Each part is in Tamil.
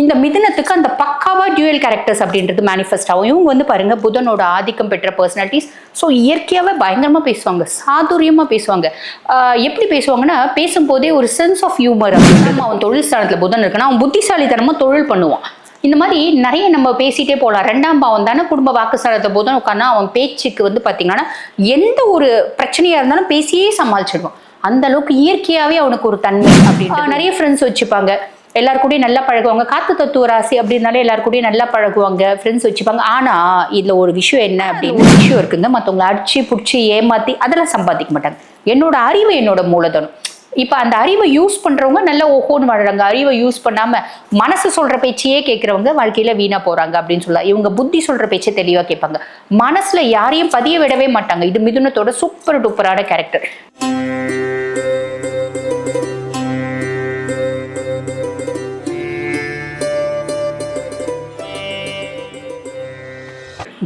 இந்த மிதுனத்துக்கு அந்த பக்காவா டியூயல் கேரக்டர்ஸ் அப்படின்றது மேனிஃபெஸ்ட் ஆகும். இவங்க வந்து பாருங்க புதனோட ஆதிக்கம் பெற்ற பர்சனாலிட்டிஸ் ஸோ இயற்கையாகவே பயங்கரமாக பேசுவாங்க சாதுரியமாக பேசுவாங்க. எப்படி பேசுவாங்கன்னா பேசும்போதே ஒரு சென்ஸ் ஆஃப் ஹியூமர் அப்படின்னு அவன் தொழில் ஸ்தானத்தில் புதன் இருக்குன்னா அவன் புத்திசாலித்தனமாக தொழில் பண்ணுவான். இந்த மாதிரி நிறைய நம்ம பேசிட்டே போகலாம் ரெண்டாம் பாவம் தானே குடும்ப வாக்குஸ்தானத்தை போதும் உட்காந்து அவன் பேச்சுக்கு வந்து பார்த்தீங்கன்னா எந்த ஒரு பிரச்சனையா இருந்தாலும் பேசியே சமாளிச்சிடுவான். அந்த அளவுக்கு இயற்கையாவே அவனுக்கு ஒரு தன்மை அப்படின்னு நிறைய ஃப்ரெண்ட்ஸ் வச்சுப்பாங்க. எல்லாரு கூடயும் நல்லா பழகுவாங்க. காத்து தத்துவ ராசி அப்படின்னாலே எல்லாரு கூடயும் நல்லா பழகுவாங்க. ஃப்ரெண்ட்ஸ் வச்சுப்பாங்க. ஆனா இதுல ஒரு விஷயம் என்ன அப்படின்னு ஒரு விஷயம் இருக்குங்க. மத்தவங்களை அடிச்சு புடிச்சு ஏமாத்தி அதெல்லாம் சம்பாதிக்க மாட்டாங்க. என்னோட அறிவு என்னோட மூலதனம். இப்போ அந்த அறிவை யூஸ் பண்றவங்க நல்ல ஓஹோன்னு வாழுறாங்க. அறிவை யூஸ் பண்ணாம மனசு சொல்ற பேச்சையே கேட்கறவங்க வாழ்க்கையில வீணா போறாங்க அப்படின்னு சொல்லலாம். இவங்க புத்தி சொல்ற பேச்சை தெளிவா கேட்பாங்க. மனசுல யாரையும் பதிய விடவே மாட்டாங்க. இது மிதுனத்தோட சூப்பர் டூப்பரான கேரக்டர்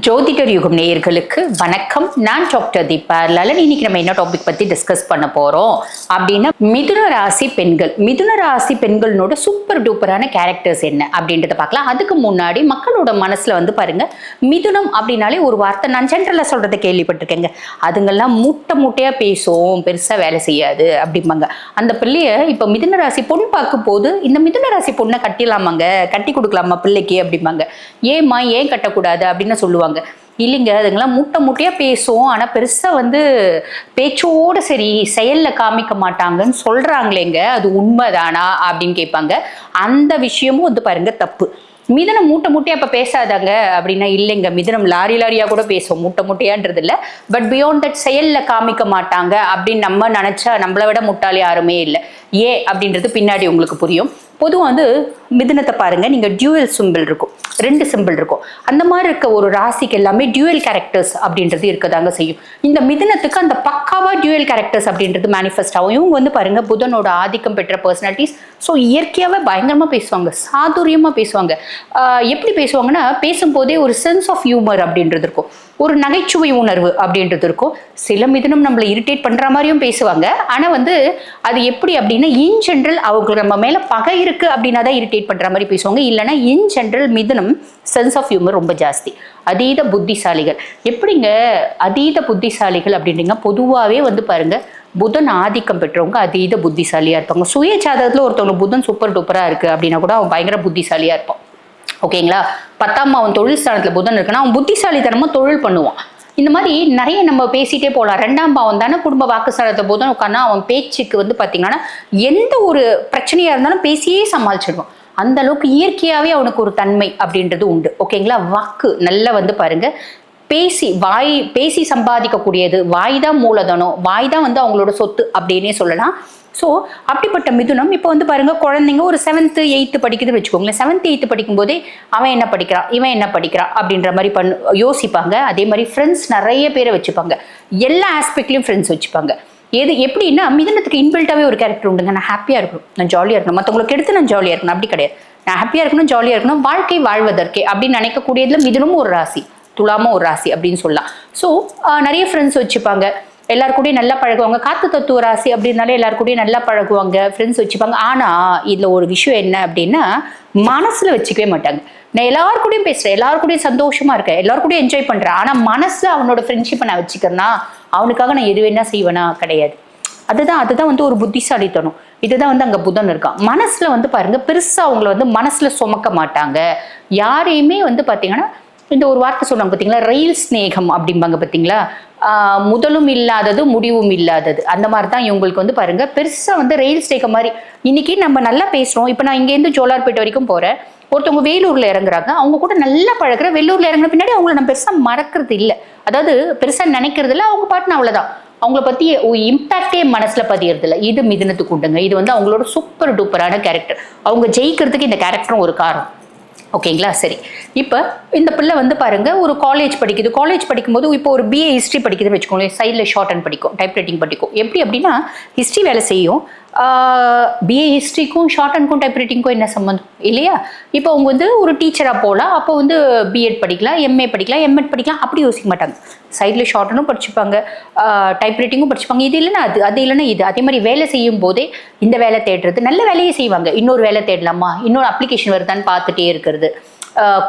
ஜோதிடர் யுகம் நேயர்களுக்கு வணக்கம். நான் டாக்டர் தீபா லலன். இன்னைக்கு நம்ம என்ன டாபிக் பத்தி டிஸ்கஸ் பண்ண போறோம்? அப்படின்னா மிதுன ராசி பெண்கள். மிதுன ராசி பெண்களோட சூப்பர் டூப்பரான கேரக்டர்ஸ் என்ன அப்படின்றத பார்க்கலாம். அதுக்கு முன்னாடி மக்களோட மனசுல வந்து பாருங்க மிதுனம் அப்படின்னாலே ஒரு வார்த்தை நான் ஜென்ரலா சொல்றதை கேள்விப்பட்டிருக்கேங்க. அதுங்கெல்லாம் மூட்டை மூட்டையா பேசும் பெருசா வேலை செய்யாது அப்படிம்பாங்க. அந்த பிள்ளைய இப்ப மிதுன ராசி பொண்ணு பார்க்கும் போது இந்த மிதுன ராசி பொண்ணை கட்டிடலாமாங்க? கட்டி கொடுக்கலாமா பிள்ளைக்கு அப்படிம்பாங்க. ஏம்மா ஏன் கட்டக்கூடாது அப்படின்னு சொல்லுவாங்க. இல்லைங்க அதுங்களாம் மூட்டை முட்டையாக பேசும். ஆனால் பெருசாக வந்து பேச்சோட சரி செயலில் காமிக்க மாட்டாங்கன்னு சொல்கிறாங்களேங்க அது உண்மைதானா அப்படின்னு கேட்பாங்க. அந்த விஷயமும் வந்து பாருங்க தப்பு. மிதனம் மூட்டை முட்டையாக அப்போ பேசாதாங்க அப்படின்னா இல்லைங்க. மிதனம் லாரி லாரியாக கூட பேசும். மூட்டை மூட்டையான்றது இல்லை. பட் பியாண்ட் தட் செயலில் காமிக்க மாட்டாங்க அப்படின்னு நம்ம நினச்சா நம்மளை விட முட்டாளி யாருமே இல்லை. ஏன் அப்படின்றது பின்னாடி உங்களுக்கு புரியும். பொதுவாக வந்து மிதுனத்தை பாருங்கள் நீங்கள் டியூவல் சிம்பிள் இருக்கும். ரெண்டு சிம்பிள் இருக்கும். அந்த மாதிரி இருக்க ஒரு ராசிக்கு எல்லாமே டியூவல் கேரக்டர்ஸ் அப்படின்றது இருக்கதாங்க செய்யும். இந்த மிதுனத்துக்கு அந்த பக்காவாக டியூவல் கேரக்டர்ஸ் அப்படின்றது மேனிஃபெஸ்ட் ஆகும். இவங்க வந்து பாருங்கள் புதனோட ஆதிக்கம் பெற்ற பர்சனாலிட்டிஸ் ஸோ இயற்கையாகவே பயங்கரமாக பேசுவாங்க. சாதுரியமாக பேசுவாங்க. எப்படி பேசுவாங்கன்னா பேசும்போதே ஒரு சென்ஸ் ஆஃப் ஹியூமர் அப்படின்றது இருக்கும். ஒரு நகைச்சுவை உணர்வு அப்படின்றது இருக்கும். சில மிதனம் நம்மளை இரிட்டேட் பண்ணுற மாதிரியும் பேசுவாங்க. ஆனால் வந்து அது எப்படி அப்படின்னா இன் ஜென்ரல் அவங்களுக்கு நம்ம மேலே பகை இருக்கு அப்படின்னா தான் இரிட்டேட் பண்ணுற மாதிரி பேசுவாங்க. இல்லைன்னா இன் ஜென்ரல் மிதனம் சென்ஸ் ஆஃப் ஹியூமர் ரொம்ப ஜாஸ்தி. அதீத புத்திசாலிகள். எப்படிங்க அதீத புத்திசாலிகள் அப்படின்றீங்க? பொதுவாகவே வந்து பாருங்கள் புதன் ஆதிக்கம் பெற்றவங்க அதீத புத்திசாலியாக இருப்பாங்க. சுய ஜாதகத்துல ஒருத்தவங்க புதன் சூப்பர் டூப்பராக இருக்கு அப்படின்னா கூட அவன் பயங்கர புத்திசாலியாக இருப்பான். ஓகேங்களா? பத்தாம் அவன் தொழில் ஸ்தானத்தில் புதன் இருக்குன்னா அவன் புத்திசாலித்தனமாக தொழில் பண்ணுவான். இந்த மாதிரி நிறைய நம்ம பேசிட்டே போகலாம். ரெண்டாம் பாவம் தானே குடும்ப வாக்குஸ்தானத்தை போதும் உட்காந்து அவன் பேச்சுக்கு வந்து பார்த்தீங்கன்னா எந்த ஒரு பிரச்சனையா இருந்தாலும் பேசியே சமாளிச்சிடுவான். அந்த அளவுக்கு இயற்கையாவே அவனுக்கு ஒரு தன்மை அப்படின்றது உண்டு. ஓகேங்களா? வாக்கு நல்லா வந்து பாருங்க. பேசி வாய் பேசி சம்பாதிக்கக்கூடியது. வாய் தான் மூலதனம். வாய் தான் வந்து அவங்களோட சொத்து அப்படின்னே சொல்லலாம். ஸோ அப்படிப்பட்ட மிதுனம் இப்போ வந்து பாருங்க குழந்தைங்க ஒரு செவன்த்து எயித்து படிக்குதுன்னு வச்சுக்கோங்களேன். செவன்த் எயித்து படிக்கும்போதே அவன் என்ன படிக்கிறான் இவன் என்ன படிக்கிறான் அப்படின்ற மாதிரி பண்ணு யோசிப்பாங்க. அதே மாதிரி ஃப்ரெண்ட்ஸ் நிறைய பேரை வச்சுப்பாங்க. எல்லா ஆஸ்பெக்ட்லையும் ஃப்ரெண்ட்ஸ் வச்சுப்பாங்க. எது எப்படின்னா மிதனத்துக்கு இன்பில்ட்டாவே ஒரு கேரக்டர் உண்டுங்க. நான் ஹாப்பியாக இருக்கணும். நான் ஜாலியாக இருக்கணும். மற்றவங்களுக்கு எடுத்து நான் ஜாலியாக இருக்கணும். அப்படி கிடையாது. நான் ஹாப்பியாக இருக்கணும் ஜாலியாக இருக்கணும். வாழ்க்கை வாழ்வதற்கே அப்படின்னு நினைக்கக்கூடியதில் மிதனமும் ஒரு ராசி. துலாமும் ஒரு ராசி அப்படின்னு சொல்லலாம். ஸோ நிறைய ஃப்ரெண்ட்ஸ் வச்சுப்பாங்க. எல்லார் கூடயும் நல்லா பழகுவாங்க. காத்து தத்துவ ராசி அப்படின்னாலே எல்லார் கூடயும் நல்லா பழகுவாங்க ஃப்ரெண்ட்ஸ் வச்சுப்பாங்க. ஆனால் இதில் ஒரு விஷயம் என்ன அப்படின்னா மனசில் வச்சுக்கவே மாட்டாங்க. நான் எல்லார் கூடயும் பேசுறேன். எல்லார் கூடயும் சந்தோஷமாக இருக்கேன். எல்லார் கூடயும் என்ஜாய் பண்ணுறேன் ஆனால் மனசில் அவனோட ஃப்ரெண்ட்ஷிப்பை நான் வச்சுக்கிறேன்னா அவனுக்காக நான் எது வேணா செய்வேனா கிடையாது. அதுதான் அதுதான் வந்து ஒரு புத்திசாலித்தனம். இதுதான் வந்து அங்கே புதன் இருக்கான் மனசில் வந்து பாருங்கள் பெருசாக அவங்கள வந்து மனசில் சுமக்க மாட்டாங்க. யாரையுமே வந்து பார்த்தீங்கன்னா இந்த ஒரு வார்த்தை சொல்லுவாங்க பார்த்தீங்களா ரயில் ஸ்நேகம் அப்படிம்பாங்க பார்த்தீங்களா முதலும் இல்லாதது முடிவும் இல்லாதது. அந்த மாதிரி தான் இவங்களுக்கு வந்து பாருங்க. பெருசாக வந்து ரயில் ஸ்டேக்க மாதிரி. இன்னைக்கு நம்ம நல்லா பேசுகிறோம் இப்போ நான் இங்கேருந்து ஜோலார்பேட்டை வரைக்கும் போகிறேன் ஒருத்தவங்க வேலூரில் இறங்குறாங்க. அவங்க கூட நல்லா பழகிற வெள்ளூர்ல இறங்குன பின்னாடி அவங்கள நம்ம பெருசாக மறக்கிறது இல்லை. அதாவது பெருசாக நினைக்கிறது இல்லை. அவங்க பாட்டுன்னு அவ்வளோதான் அவங்கள பற்றி இம்பாக்டே மனசில் பதியறது இல்லை இது மிதினத்துக்கு உண்டுங்க. இது வந்து அவங்களோட சூப்பர் டூப்பரான கேரக்டர் அவங்க ஜெயிக்கிறதுக்கு இந்த கேரக்டரும் ஒரு காரணம். ஓகேங்களா? சரி. இப்போ இந்த பிள்ளை வந்து பாருங்க ஒரு காலேஜ் படிக்குது. காலேஜ் படிக்கும்போது இப்போ ஒரு பிஏ ஹிஸ்ட்ரி படிக்குதுன்னு வச்சுக்கோங்களேன். சைடில் ஷார்ட் அண்ட் படிக்கும் டைப் ரைட்டிங் படிக்கும். எப்படி அப்படின்னா ஹிஸ்ட்ரி வேலை செய்யும். பிஏ ஹிஸ்ட்ரிக்கும் ஷார்ட் அண்ட்க்கும் டைப்ரைட்டிங்க்கும் என்ன சம்மந்தம் இல்லையா? இப்போ அவங்க வந்து ஒரு டீச்சராக போகலாம் அப்போ வந்து பிஎட் படிக்கலாம் எம்ஏ படிக்கலாம் எம்எட் படிக்கலாம் அப்படி யோசிக்க மாட்டாங்க. சைடில் ஷார்ட்டனும் படிச்சுப்பாங்க. டைப்ரைட்டிங்கும் படிச்சுப்பாங்க. இது இல்லைன்னா அது அது இல்லைன்னா இது. அதே மாதிரி வேலை செய்யும் போதே இந்த வேலை தேடுறது நல்ல வேலையை செய்வாங்க. இன்னொரு வேலை தேடலாமா? இன்னொரு அப்ளிகேஷன் வருதான்னு பார்த்துட்டே இருக்கிறது.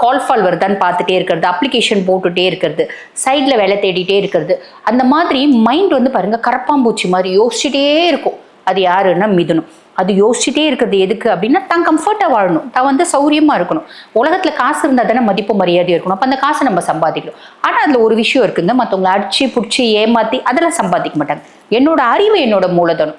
கால் ஃபால் வருதான்னு பார்த்துட்டே இருக்கிறது. அப்ளிகேஷன் போட்டுகிட்டே இருக்கிறது. சைடில் வேலை தேடிட்டே இருக்கிறது. அந்த மாதிரி மைண்ட் வந்து பாருங்கள் கரப்பாம்பூச்சி மாதிரி யோசிச்சுட்டே இருக்கும். அது யாருன்னா மிதுனம் அது யோசிச்சுட்டே இருக்கிறது எதுக்கு அப்படின்னா தான் கம்ஃபர்ட்டாக வாழணும். தான் வந்து சௌரியமாக இருக்கணும். உலகத்தில் காசு இருந்தால் தானே மதிப்பு மரியாதையாக இருக்கணும். அப்போ அந்த காசை நம்ம சம்பாதிக்கணும். ஆனால் அதில் ஒரு விஷயம் இருக்குங்க. மற்றவங்களை அடிச்சு பிடிச்சி ஏமாற்றி அதெல்லாம் சம்பாதிக்க மாட்டாங்க. என்னோட அறிவு என்னோட மூலதனம்.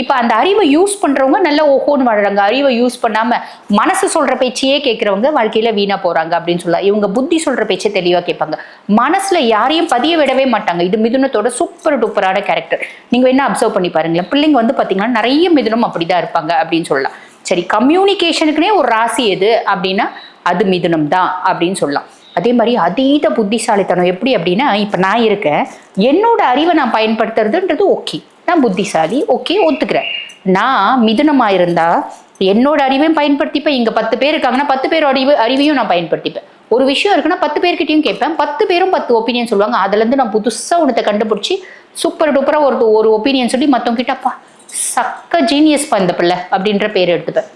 இப்போ அந்த அறிவை யூஸ் பண்ணுறவங்க நல்ல ஓஹோன்னு வாழுறாங்க. அறிவை யூஸ் பண்ணாமல் மனசு சொல்கிற பேச்சையே கேட்குறவங்க வாழ்க்கையில் வீணாக போகிறாங்க அப்படின்னு சொல்லலாம். இவங்க புத்தி சொல்கிற பேச்சை தெளிவாக கேட்பாங்க. மனசில் யாரையும் பதிய விடவே மாட்டாங்க. இது மிதுனத்தோட சூப்பர் டூப்பரான கேரக்டர் நீங்கள் என்ன அப்சர்வ் பண்ணி பாருங்களேன். பிள்ளைங்க வந்து பார்த்தீங்கன்னா நிறைய மிதுனம் அப்படி தான் இருப்பாங்க அப்படின்னு சொல்லலாம். சரி கம்யூனிகேஷனுக்குனே ஒரு ராசி எது அப்படின்னா அது மிதுனம் தான் அப்படின்னு சொல்லலாம். அதே மாதிரி அதீத புத்திசாலித்தனம். எப்படி அப்படின்னா இப்போ நான் இருக்கேன். என்னோட அறிவை நான் பயன்படுத்துறதுன்றது ஓகே நான் புத்திசாலி. ஓகே ஒத்துக்கிறேன். நான் மிதுனமாக இருந்தால் என்னோட அறிவையும் பயன்படுத்திப்பேன். இங்கே பத்து பேர் இருக்காங்கன்னா பத்து பேர் அறிவு அறிவையும் நான் பயன்படுத்திப்பேன். ஒரு விஷயம் இருக்குன்னா பத்து பேர்கிட்டையும் கேட்பேன். பத்து பேரும் பத்து ஒப்பீனியன் சொல்லுவாங்க. அதுலேருந்து நான் புதுசாக ஒன்றத்தை கண்டுபிடிச்சி சூப்பர் டூப்பராக ஒரு ஒரு ஒப்பீனியன் சொல்லி மற்றவங்க கிட்டப்பா சக்க ஜீனியஸ் இந்த பிள்ளை அப்படின்ற பேர் எடுத்துப்பேன்.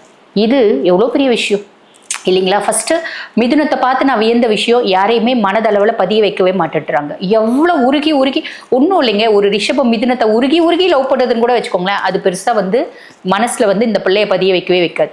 இது எவ்வளோ பெரிய விஷயம்? இல்லைங்களா? ஃபஸ்ட்டு மிதுனத்தை பார்த்து நான் வியந்த விஷயம் யாரையுமே மனதளவில் பதிய வைக்கவே மாட்டேன்றாங்க. எவ்வளோ உருகி உருகி ஒன்றும் இல்லைங்க ஒரு ரிஷபம் மிதுனத்தை உருகி உருகி லவ் பண்ணுறதுன்னு கூட வச்சுக்கோங்களேன் அது பெருசாக வந்து மனசில் வந்து இந்த பிள்ளைய பதிய வைக்கவே வைக்காது.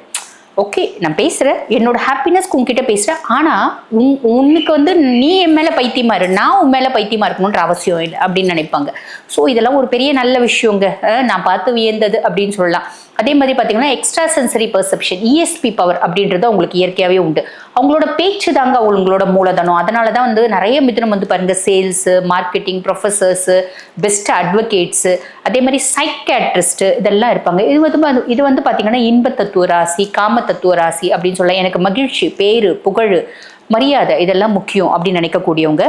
ஓகே நான் பேசுகிறேன் என்னோட ஹாப்பினஸ்க்கு உங்ககிட்ட பேசுகிறேன் ஆனால் உன் உனக்கு வந்து நீ என் மேலே பைத்தியமாக இரு நான் உன் மேலே பைத்தியமாக இருக்கணுன்ற அவசியம் இல்லை அப்படின்னு நினைப்பாங்க. ஸோ இதெல்லாம் ஒரு பெரிய நல்ல விஷயங்க. நான் பார்த்து வியந்தது அப்படின்னு சொல்லலாம். அதே மாதிரி பார்த்தீங்கன்னா extra sensory perception ESP power அப்படின்றது அவங்களுக்கு இயற்கையாகவே உண்டு. அவங்களோட பேச்சு தாங்க அவங்களோட மூலதனம். அதனால தான் வந்து நிறைய மிதனம் வந்து பாருங்க sales marketing professors best advocates அதே மாதிரி சைக்கேட்ரிஸ்ட்டு இதெல்லாம் இருப்பாங்க. இது வந்து இது வந்து பார்த்தீங்கன்னா இன்ப தத்துவ ராசி காம தத்துவ ராசி அப்படின்னு சொல்ல எனக்கு மகிழ்ச்சி பேர் புகழ் மரியாதை இதெல்லாம் முக்கியம் அப்படின்னு நினைக்கக்கூடியவங்க.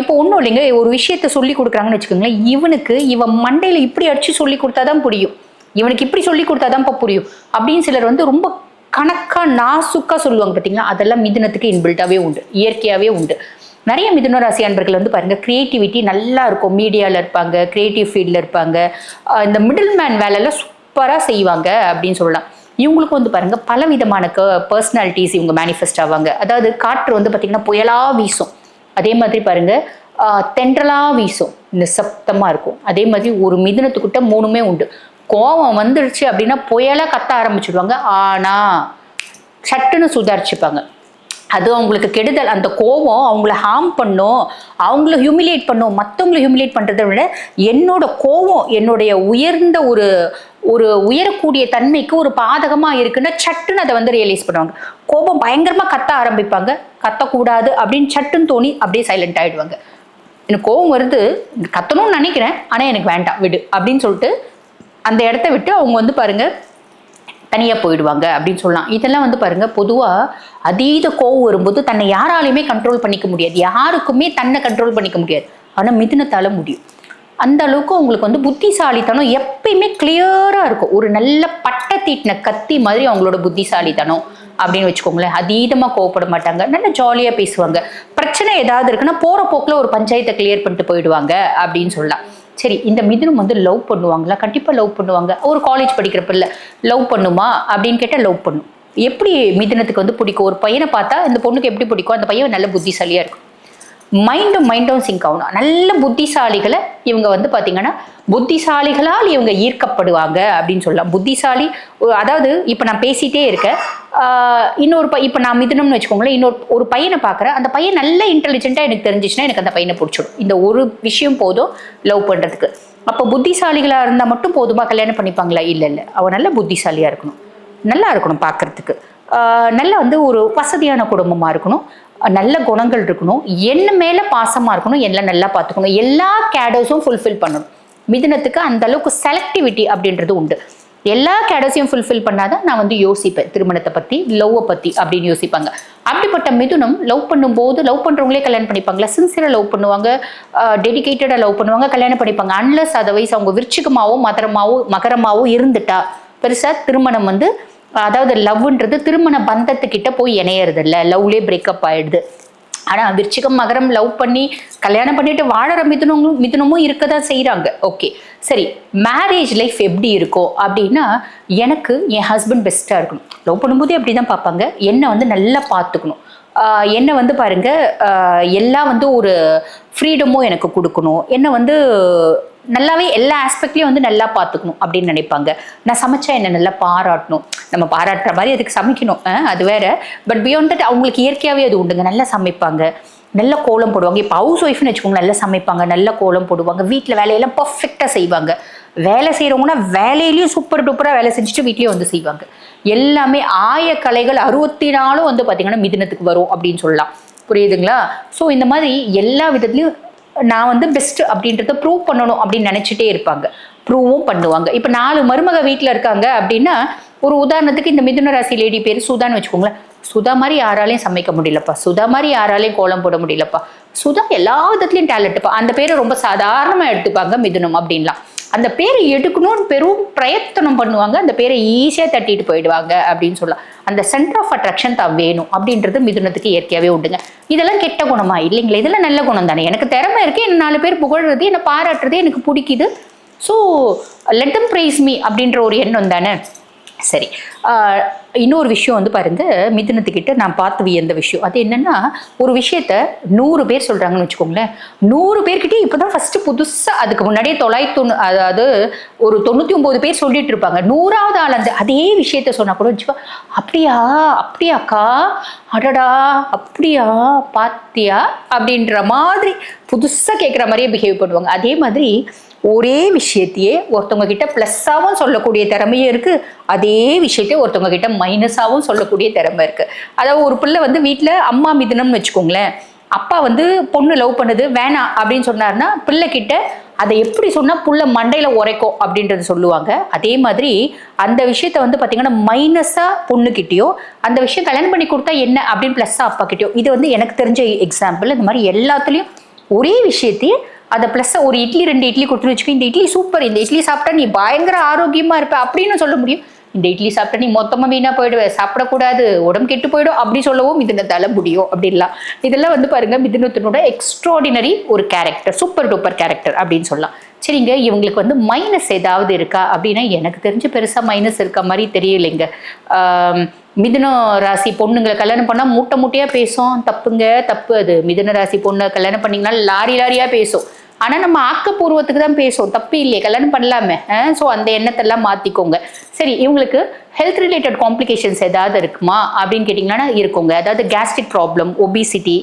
இப்போ ஒன்றும் இல்லைங்க ஒரு விஷயத்த சொல்லி கொடுக்குறாங்கன்னு வச்சுக்கோங்களேன் இவனுக்கு இவன் மண்டையில் இப்படி அடிச்சு சொல்லி கொடுத்தாதான் புரியும். இவனுக்கு இப்படி சொல்லி கொடுத்தாதான்ப்பா புரியும். அப்படின்னு சிலர் வந்து ரொம்ப கணக்கா நாசுக்கா சொல்லுவாங்க பார்த்தீங்களா அதெல்லாம் மிதுனத்துக்கு இன்பில்ட்டாவே உண்டு. இயற்கையாகவே உண்டு. நிறைய மிதுன ராசி அன்பர்கள் வந்து பாருங்க கிரியேட்டிவிட்டி நல்லா இருக்கும். மீடியாவில் இருப்பாங்க கிரியேட்டிவ் ஃபீல்டில் இருப்பாங்க. இந்த மிடில் மேன் வேலையெல்லாம் சூப்பராக செய்வாங்க அப்படின்னு சொல்லலாம். இவங்களுக்கு வந்து பாருங்க பல விதமான க பர்சனாலிட்டிஸ் இவங்க மேனிஃபெஸ்ட் ஆவாங்க. அதாவது காற்று வந்து பார்த்திங்கன்னா புயலா வீசும். அதே மாதிரி பாருங்க ஆஹ் தென்றலா வீசும். நிசப்தமா இருக்கும். அதே மாதிரி ஒரு மிதுனத்துக்கிட்ட மூணுமே உண்டு. கோவம் வந்துடுச்சு அப்படின்னா புயலாக கத்த ஆரம்பிச்சிடுவாங்க ஆனா சட்டுன்னு சுதாரிச்சுப்பாங்க. அது அவங்களுக்கு கெடுதல். அந்த கோபம் அவங்கள ஹார்ம் பண்ணும். அவங்கள ஹியூமிலேட் பண்ணும். மற்றவங்கள ஹியூமிலேட் பண்ணுறதை விட என்னோட கோபம் என்னுடைய உயர்ந்த ஒரு ஒரு உயரக்கூடிய தன்மைக்கு ஒரு பாதகமாக இருக்குன்னா சட்டுன்னு அதை வந்து ரியலைஸ் பண்ணுவாங்க. கோபம் பயங்கரமாக கத்த ஆரம்பிப்பாங்க. கத்தக்கூடாது அப்படின்னு சட்டுன்னு தோணி அப்படியே சைலண்ட் ஆகிடுவாங்க எனக்கு கோபம் வருது. கத்தணும்னு நினைக்கிறேன். ஆனால் எனக்கு வேண்டாம். விடு அப்படின்னு சொல்லிட்டு அந்த இடத்த விட்டு அவங்க வந்து பாருங்க தனியாக போயிடுவாங்க அப்படின்னு சொல்லலாம். இதெல்லாம் வந்து பாருங்க பொதுவாக அதீத கோவம் வரும்போது தன்னை யாராலையுமே கண்ட்ரோல் பண்ணிக்க முடியாது. யாருக்குமே தன்னை கண்ட்ரோல் பண்ணிக்க முடியாது. ஆனால் மிதுனத்தால் முடியும். அந்த அளவுக்கு உங்களுக்கு வந்து புத்திசாலித்தனம் எப்பயுமே கிளியராக இருக்கும். ஒரு நல்ல பட்டை தீட்டின கத்தி மாதிரி அவங்களோட புத்திசாலித்தனம் அப்படின்னு வச்சுக்கோங்களேன். அதீதமாக கோவப்பட மாட்டாங்க. நல்ல ஜாலியாக பேசுவாங்க. பிரச்சனை ஏதாவது இருக்குன்னா போகிற போக்கில் ஒரு பஞ்சாயத்தை கிளியர் பண்ணிட்டு போயிடுவாங்க அப்படின்னு சொல்லலாம். சரி இந்த மிதுனம் வந்து லவ் பண்ணுவாங்களா? கண்டிப்பாக லவ் பண்ணுவாங்க. ஒரு காலேஜ் படிக்கிற பிள்ளை லவ் பண்ணுமா? அப்படின்னு கேட்டால் லவ் பண்ணும். எப்படி மிதுனத்துக்கு வந்து பிடிக்கும்? ஒரு பையனை பார்த்தா இந்த பொண்ணுக்கு எப்படி பிடிக்கும்? அந்த பையன் நல்ல புத்திசாலியாக இருக்கும். மைண்டும் மைண்டும் சிங்க் ஆகணும். நல்ல புத்திசாலிகளை இவங்க வந்து பார்த்தீங்கன்னா புத்திசாலிகளால் இவங்க ஈர்க்கப்படுவாங்க அப்படின்னு சொல்லலாம். புத்திசாலி அதாவது இப்போ நான் பேசிட்டே இருக்கேன். இன்னொரு பை இப்போ நான் மிதனம்னு வச்சுக்கோங்களேன் இன்னொரு ஒரு பையனை பார்க்குறேன் அந்த பையன் நல்ல இன்டெலிஜென்ட்டாக எனக்கு தெரிஞ்சிச்சுன்னா எனக்கு அந்த பையனை பிடிச்சிடும். இந்த ஒரு விஷயம் போதும் லவ் பண்ணுறதுக்கு அப்போ புத்திசாலிகளாக இருந்தால் மட்டும் போதுமா? கல்யாணம் பண்ணிப்பாங்களா? இல்லை இல்லை. அவன் நல்ல புத்திசாலியாக இருக்கணும். நல்லா இருக்கணும் பார்க்கறதுக்கு நல்ல வந்து ஒரு வசதியான குடும்பமாக இருக்கணும். நல்ல குணங்கள் இருக்கணும். என்ன மேலே பாசமாக இருக்கணும். எல்லாம் நல்லா பார்த்துக்கணும். எல்லா கேடோஸும் ஃபுல்ஃபில் பண்ணணும். மிதுனத்துக்கு அந்த அளவுக்கு செலக்டிவிட்டி அப்படின்றது உண்டு. எல்லா கேடோஸையும் ஃபுல்ஃபில் பண்ணாதான் நான் வந்து யோசிப்பேன். திருமணத்தை பற்றி லவ்வை பற்றி அப்படின்னு யோசிப்பாங்க. அப்படிப்பட்ட மிதுனம் லவ் பண்ணும்போது லவ் பண்ணுறவங்களே கல்யாணம் பண்ணிப்பாங்களா? சின்சியராக லவ் பண்ணுவாங்க. டெடிகேட்டடாக லவ் பண்ணுவாங்க. கல்யாணம் பண்ணிப்பாங்க. அன்லஸ் அதர்வைஸ் அவங்க விருச்சிகமாவோ மதரமாவோ மகரமாவோ இருந்துட்டா பெருசாக திருமணம் வந்து அதாவது லவ்ன்றது திருமண பந்தத்துக்கிட்ட போய் இணையறது இல்லை லவ்லேயே பிரேக்கப் ஆயிடுது. ஆனால் விருச்சிகம் மகரம் லவ் பண்ணி கல்யாணம் பண்ணிட்டு வாழற மிதுனமும் மிதுனமும் இருக்க தான் செய்கிறாங்க ஓகே சரி மேரேஜ் லைஃப் எப்படி இருக்கும்? அப்படின்னா எனக்கு என் ஹஸ்பண்ட் பெஸ்ட்டாக இருக்கணும். லவ் பண்ணும்போதே அப்படி தான் பார்ப்பாங்க. என்னை வந்து நல்லா பார்த்துக்கணும். என்னை வந்து பாருங்கள் எல்லாம் வந்து ஒரு ஃப்ரீடமும் எனக்கு கொடுக்கணும். என்னை வந்து நல்லாவே எல்லா ஆஸ்பெக்ட்லையும் வந்து நல்லா பார்த்துக்கணும் அப்படின்னு நினைப்பாங்க. நான் சமைச்சா என்னை நல்லா பாராட்டணும். நம்ம பாராட்டுற மாதிரி அதுக்கு சமைக்கணும். அது வேற. பட் பியாண்ட் தட் அவங்களுக்கு இயற்கையாகவே அது உண்டுங்க. நல்லா சமைப்பாங்க. நல்ல கோலம் போடுவாங்க. இப்போ ஹவுஸ் ஒய்ஃப்னு வச்சுக்கோங்க நல்லா சமைப்பாங்க. நல்ல கோலம் போடுவாங்க. வீட்டில் வேலையெல்லாம் பர்ஃபெக்டாக செய்வாங்க. வேலை செய்கிறவங்கன்னா வேலையிலையும் சூப்பர் டூப்பராக வேலை செஞ்சுட்டு வீட்லேயும் வந்து செய்வாங்க. எல்லாமே ஆய கலைகள் அறுபத்தி நாலும் வந்து பார்த்திங்கன்னா மிதினத்துக்கு வரும் அப்படின்னு சொல்லலாம். புரியுதுங்களா? ஸோ இந்த மாதிரி எல்லா விதத்துலையும் நான் வந்து பெஸ்ட் அப்படின்றத ப்ரூவ் பண்ணணும் அப்படின்னு நினச்சிட்டே இருப்பாங்க. ப்ரூவும் பண்ணுவாங்க. இப்போ நாலு மருமக வீட்டில் இருக்காங்க அப்படின்னா ஒரு உதாரணத்துக்கு இந்த மிதுன ராசி லேடி பேர் சுதான்னு வச்சுக்கோங்களேன். சுதா மாதிரி யாராலையும் சமைக்க முடியலப்பா. சுதா மாதிரி யாராலையும் கோலம் போட முடியலப்பா. சுதா எல்லா விதத்துலையும் டேலண்ட்ப்பா அந்த பேரை ரொம்ப சாதாரணமாக எடுத்துப்பாங்க மிதுனம் அப்படின்லாம். அந்த பேரை எடுக்கணும்னு பெரும் பிரயத்தனம் பண்ணுவாங்க. அந்த பேரை ஈஸியாக தட்டிட்டு போயிடுவாங்க அப்படின்னு சொல்லலாம். அந்த சென்டர் ஆஃப் அட்ராக்ஷன் தான் வேணும் அப்படின்றது மிதுனத்துக்கு இயற்கையாகவே உண்டுங்க. இதெல்லாம் கெட்ட குணமா? இல்லைங்களா இதெல்லாம் நல்ல குணம் தானே. எனக்கு திறமை இருக்கு என்ன நாலு பேர் புகழ்றது என்னை பாராட்டுறது எனக்கு பிடிக்குது. ஸோ லெட்டம் பிரைஸ் மீ அப்படின்ற ஒரு எண்ணம் தானே? சரி. இன்னொரு விஷயம் வந்து பாருங்க மிதுனத்துக்கிட்ட நான் பார்த்து வியந்த விஷயம். அது என்னன்னா ஒரு விஷயத்த நூறு பேர் சொல்றாங்கன்னு வச்சுக்கோங்களேன். நூறு பேர்கிட்ட இப்போதான் ஃபர்ஸ்ட் புதுசா அதுக்கு முன்னாடியே தொள்ளாயிரத்தி தொண்ணூ அதாவது ஒரு தொண்ணூத்தி ஒன்பது பேர் சொல்லிட்டு இருப்பாங்க. நூறாவது ஆள் அந்த அதே விஷயத்த சொன்னா கூட வச்சுக்கோ அப்படியா அப்படியாக்கா அடடா அப்படியா பாத்தியா? அப்படின்ற மாதிரி புதுசா கேட்குற மாதிரியே பிஹேவ் பண்ணுவாங்க. அதே மாதிரி ஒரே விஷயத்தையே ஒருத்தவங்க கிட்ட ப்ளஸ்ஸாகவும் சொல்லக்கூடிய திறமையும் இருக்கு. அதே விஷயத்தையே ஒருத்தவங்க கிட்ட மைனஸாகவும் சொல்லக்கூடிய திறமை இருக்கு. அதாவது ஒரு பிள்ளை வந்து வீட்டில் அம்மா மிதுனம்னு வச்சுக்கோங்களேன். அப்பா வந்து பொண்ணு லவ் பண்ணுது வேணாம் அப்படின்னு சொன்னார்னா பிள்ளைக்கிட்ட அதை எப்படி சொன்னா புள்ள மண்டையில உரைக்கும் அப்படின்றது சொல்லுவாங்க. அதே மாதிரி அந்த விஷயத்த வந்து பாத்தீங்கன்னா மைனஸா பொண்ணுகிட்டயோ அந்த விஷயம் கல்யாணம் பண்ணி கொடுத்தா என்ன அப்படின்னு ப்ளஸ்ஸா அப்பா கிட்டயோ இது வந்து எனக்கு தெரிஞ்ச எக்ஸாம்பிள் இந்த மாதிரி எல்லாத்துலயும் ஒரே விஷயத்தையே அதை ப்ளஸ் ஒரு இட்லி ரெண்டு இட்லி கொடுத்து வச்சுக்கோ. இந்த இட்லி சூப்பர் இந்த இட்லி சாப்பிட்டா நீ பயங்கர ஆரோக்கியமா இருப்ப அப்படின்னு சொல்ல முடியும். இந்த இட்லி சாப்பிட்டா நீ மொத்தமா வீணா போயிடுவ. சாப்பிடக்கூடாது. உடம்பு கெட்டு போயிடும் அப்படி சொல்லவும் மிதுனத்தால முடியும் அப்படின்லாம். இதெல்லாம் வந்து பாருங்க மிதுனத்தினோட எக்ஸ்ட்ராடினரி ஒரு கேரக்டர் சூப்பர் டூப்பர் கேரக்டர் அப்படின்னு சொல்லலாம். சரிங்க இவங்களுக்கு வந்து மைனஸ் ஏதாவது இருக்கா அப்படின்னா எனக்கு தெரிஞ்சு பெருசா மைனஸ் இருக்க மாதிரி தெரியலைங்க. மிதுன ராசி பொண்ணுங்களை கல்யாணம் பண்ணால் மூட்டை மூட்டையாக பேசும். தப்புங்க தப்பு அது. மிதுன ராசி பொண்ணை கல்யாணம் பண்ணிங்கன்னா லாரி லாரியாக பேசும். ஆனால் நம்ம ஆக்கப்பூர்வத்துக்கு தான் பேசுவோம். தப்பு இல்லையே கல்யாணம் பண்ணலாமே. ஸோ அந்த எண்ணத்தெல்லாம் மாற்றிக்கோங்க சரி இவங்களுக்கு ஹெல்த் ரிலேட்டட் காம்ப்ளிகேஷன்ஸ் ஏதாவது இருக்குமா? அப்படின்னு கேட்டிங்கன்னா இருக்குங்க. அதாவது கேஸ்ட்ரிக் ப்ராப்ளம் ஒபிசிட்டி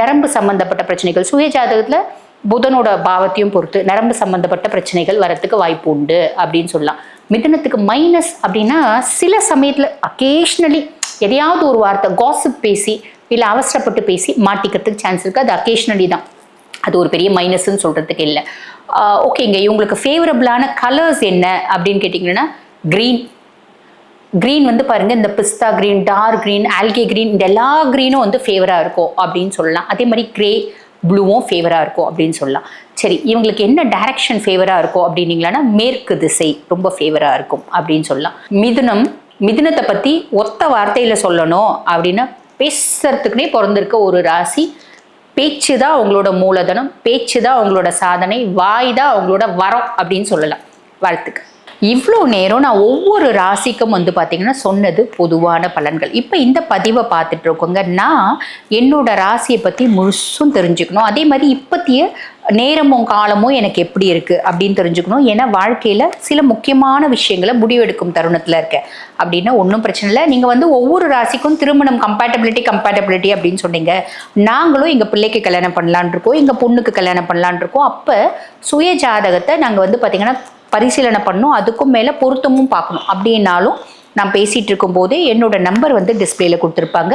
நரம்பு சம்மந்தப்பட்ட பிரச்சனைகள் சுயஜாதகத்தில் புதனோட பாவத்தையும் பொறுத்து நரம்பு சம்மந்தப்பட்ட பிரச்சனைகள் வரத்துக்கு வாய்ப்பு உண்டு அப்படின்னு சொல்லலாம். மிதனத்துக்கு மைனஸ் அப்படின்னா சில சமயத்தில் அக்கேஷ்னலி எதையாவது ஒரு வார்த்தை காசிப் பேசி இல்லை அவசரப்பட்டு பேசி மாட்டிக்கிறதுக்கு சான்ஸ் இருக்குது அது அக்கேஷ்னலி தான். அது ஒரு பெரிய மைனஸ்ன்னு சொல்கிறதுக்கு இல்லை. ஓகேங்க இவங்களுக்கு ஃபேவரபிளான கலர்ஸ் என்ன அப்படின்னு கேட்டிங்கன்னா க்ரீன் க்ரீன் வந்து பாருங்கள் இந்த pista green dark green algae green இந்த எல்லா க்ரீனும் வந்து ஃபேவராக இருக்கும் அப்படின்னு சொல்லலாம். அதே மாதிரி கிரே ப்ளூவும் ஃபேவராக இருக்கும் அப்படின்னு சொல்லலாம். சரி இவங்களுக்கு என்ன டைரக்ஷன் ஃபேவராக இருக்கும் அப்படின்னீங்களான்னா மேற்கு திசை ரொம்ப ஃபேவராக இருக்கும் அப்படின்னு சொல்லலாம். மிதுனம் மிதுனத்தை பற்றி ஒத்த வார்த்தையில் சொல்லணும் அப்படின்னா பேசுறதுக்குனே பிறந்திருக்க ஒரு ராசி பேச்சு தான் அவங்களோட மூலதனம் பேச்சு தான் அவங்களோட சாதனை வாய் தான் அவங்களோட வரம் அப்படின்னு சொல்லலாம். வாழ்த்துக்கு இவ்வளோ நேரம் நான் ஒவ்வொரு ராசிக்கும் வந்து பார்த்தீங்கன்னா சொன்னது பொதுவான பலன்கள். இப்போ இந்த பதிவை பார்த்துட்டு இருக்கோங்க. நான் என்னோட ராசியை பற்றி முழுசும் தெரிஞ்சுக்கணும். அதே மாதிரி இப்பத்திய நேரமும் காலமும் எனக்கு எப்படி இருக்குது அப்படின்னு தெரிஞ்சுக்கணும். ஏன்னா வாழ்க்கையில் சில முக்கியமான விஷயங்களை முடிவெடுக்கும் தருணத்தில் இருக்கேன். அப்படின்னா ஒன்றும் பிரச்சனை இல்லை. நீங்கள் வந்து ஒவ்வொரு ராசிக்கும் திருமணம் கம்பேட்டபிலிட்டி கம்பேட்டபிலிட்டி அப்படின்னு சொன்னீங்க. நாங்களும் எங்கள் பிள்ளைக்கு கல்யாணம் பண்ணலான் இருக்கோம். எங்கள் பொண்ணுக்கு கல்யாணம் பண்ணலான் இருக்கோம். அப்போ சுய ஜாதகத்தை நாங்கள் வந்து பார்த்திங்கன்னா பரிசீலனை பண்ணணும். அதுக்கும் மேலே பொருத்தமும் பார்க்கணும். அப்படின்னாலும் நான் பேசிகிட்டு இருக்கும்போதே என்னோட நம்பர் வந்து டிஸ்பிளேல கொடுத்துருப்பாங்க.